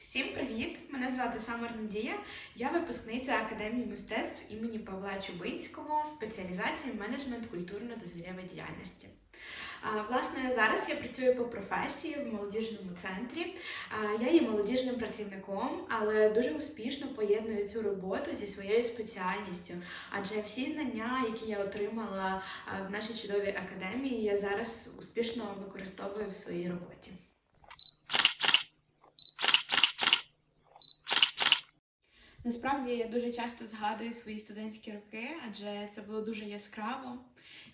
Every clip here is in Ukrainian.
Всім привіт! Мене звати Самар Надія. Я випускниця Академії мистецтв імені Павла Чубинського, спеціалізації менеджмент культурно-дозвілєвої діяльності. Власне, зараз я працюю по професії в молодіжному центрі. Я є молодіжним працівником, але дуже успішно поєдную цю роботу зі своєю спеціальністю. Адже всі знання, які я отримала в нашій чудовій академії, я зараз успішно використовую в своїй роботі. Насправді я дуже часто згадую свої студентські роки, адже це було дуже яскраво.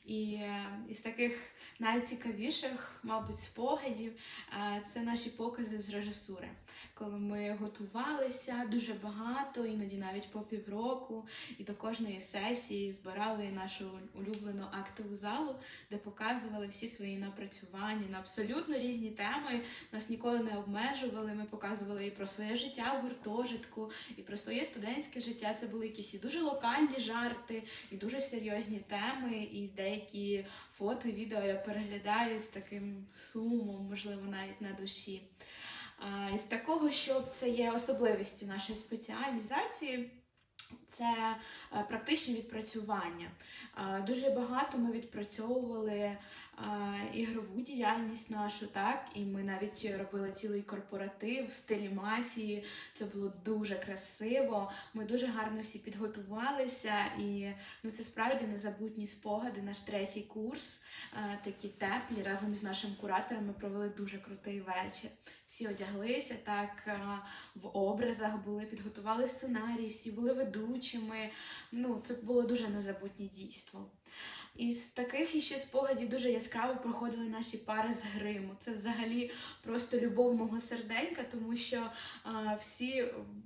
І е, із таких найцікавіших, мабуть, спогадів е, це наші покази з режисури, коли ми готувалися дуже багато, іноді навіть по півроку, і до кожної сесії збирали нашу улюблену актову залу, де показували всі свої напрацювання на абсолютно різні теми. Нас ніколи не обмежували. Ми показували і про своє життя в гуртожитку, і про своє студентське життя. Це були якісь і дуже локальні жарти, і дуже серйозні теми, і деякі фото, відео я переглядаю з таким сумом, можливо, навіть на душі. Із такого, що це є особливістю нашої спеціалізації. Це е, практичні відпрацювання. Е, Дуже багато ми відпрацьовували е, ігрову діяльність нашу, так, і ми навіть робили цілий корпоратив в стилі мафії. Це було дуже красиво. Ми дуже гарно всі підготувалися, і ну, це справді незабутні спогади. Наш третій курс, такі теплі. Разом з нашим куратором ми провели дуже крутий вечір. Всі одяглися так в образах, були, підготували сценарій, всі були ведучими. Ну, це було дуже незабутнє дійство. Із таких іще спогадів дуже яскраво проходили наші пари з гриму. Це взагалі просто любов мого серденька, тому що а, всі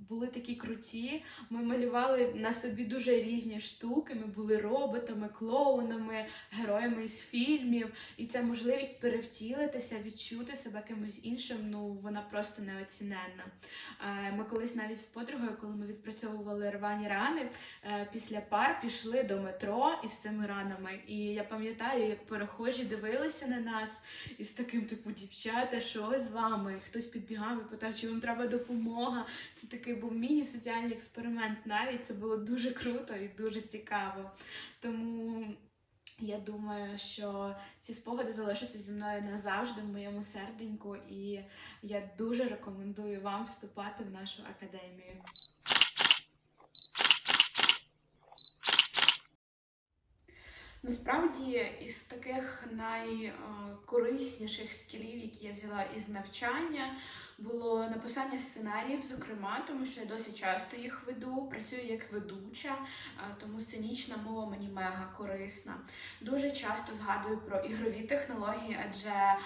були такі круті. Ми малювали на собі дуже різні штуки. Ми були роботами, клоунами, героями із фільмів. І ця можливість перевтілитися, відчути себе кимось іншим, ну вона просто неоціненна. Е, Ми колись навіть з подругою, коли ми відпрацьовували рвані рани, е, після пар пішли до метро із цими ранами. І я пам'ятаю, як перехожі дивилися на нас із таким, типу, дівчата, що з вами? Хтось підбігав і питав, чи вам треба допомога. Це такий був міні-соціальний експеримент. Навіть це було дуже круто і дуже цікаво. Тому. Я думаю, що ці спогади залишаться зі мною назавжди в моєму серденьку, і я дуже рекомендую вам вступати в нашу академію. Насправді, із таких найкорисніших скілів, які я взяла із навчання, було написання сценаріїв, зокрема, тому що я досить часто їх веду, працюю як ведуча, е, тому сценічна мова мені мега корисна. Дуже часто згадую про ігрові технології, адже е,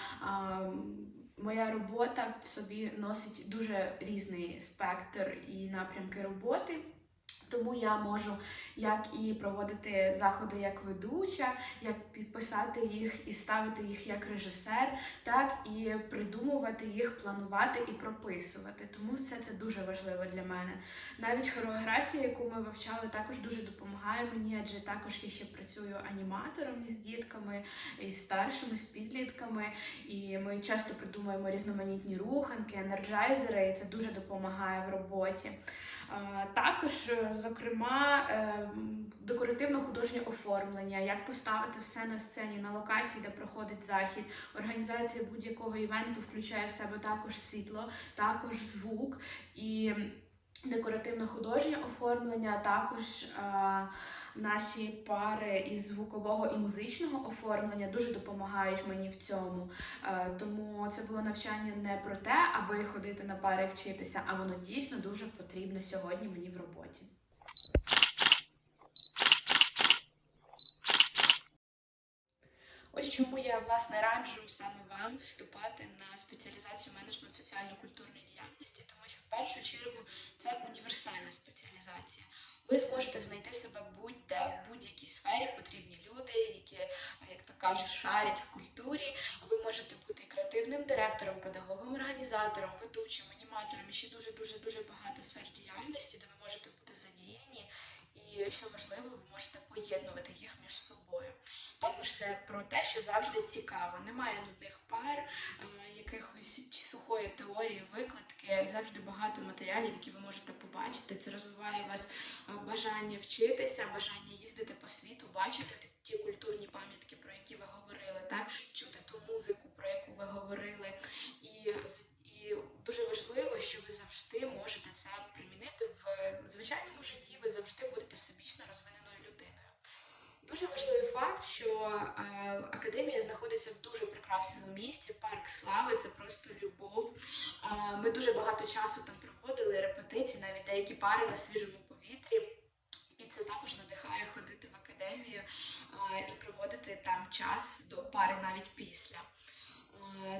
моя робота в собі носить дуже різний спектр і напрямки роботи. Тому я можу як і проводити заходи як ведуча, як підписати їх і ставити їх як режисер, так і придумувати їх, планувати і прописувати. Тому все це дуже важливо для мене. Навіть хореографія, яку ми вивчали, також дуже допомагає мені, адже також я ще працюю аніматором із дітками, і старшими, з підлітками, і ми часто придумуємо різноманітні руханки, енерджайзери, і це дуже допомагає в роботі. Також, е, зокрема, е, декоративно-художнє оформлення, як поставити все на сцені на локації, де проходить захід. Організація будь-якого івенту включає в себе також світло, також звук і декоративно-художнє оформлення, також е, наші пари із звукового і музичного оформлення дуже допомагають мені в цьому. Е, тому це було навчання не про те, аби ходити на пари вчитися, а воно дійсно дуже потрібно сьогодні мені в роботі. Ось чому я власне раджу саме вам вступати на спеціалізацію менеджмент соціально-культурної діяльності, тому що в першу чергу це універсальна спеціалізація. Ви зможете знайти себе будь-де в будь-якій сфері потрібні люди, які, як то кажуть, шарять в культурі. Ви можете бути креативним директором, педагогом, організатором, ведучим, аніматором і ще дуже дуже дуже багато сфер діяльності, де ви можете бути задіяні. І що важливо, ви можете поєднувати їх між собою. Також це про те, що завжди цікаво. Немає нудних пар, е, якихось чи сухої теорії, викладки. Завжди багато матеріалів, які ви можете побачити. Це розвиває вас е, бажання вчитися, бажання їздити по світу, бачити ті культурні що е, академія знаходиться в дуже прекрасному місті. Парк слави це просто любов. Е, ми дуже багато часу там проводили репетиції, навіть деякі пари на свіжому повітрі. І це також надихає ходити в академію е, і проводити там час до пари навіть після.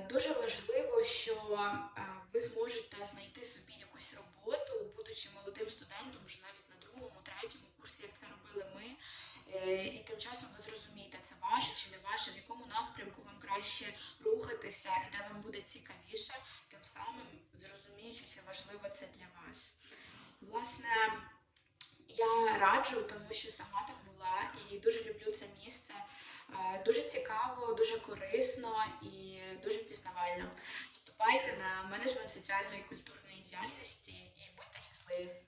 Дуже важливо, що ви зможете знайти собі якусь роботу, будучи молодим студентом, вже навіть на другому, третьому курсі, як це робили ми. Е, І тим часом ви зрозумієте, це ваше чи не ваше, в якому напрямку вам краще рухатися і де вам буде цікавіше, тим самим зрозуміючи, чи важливо це для вас. Власне, я раджу, тому що сама там була і дуже люблю це місце. Е, Дуже цікаво, дуже корисно і дуже пізнавально. Вступайте на менеджмент соціальної і культурної діяльності і будьте щасливі.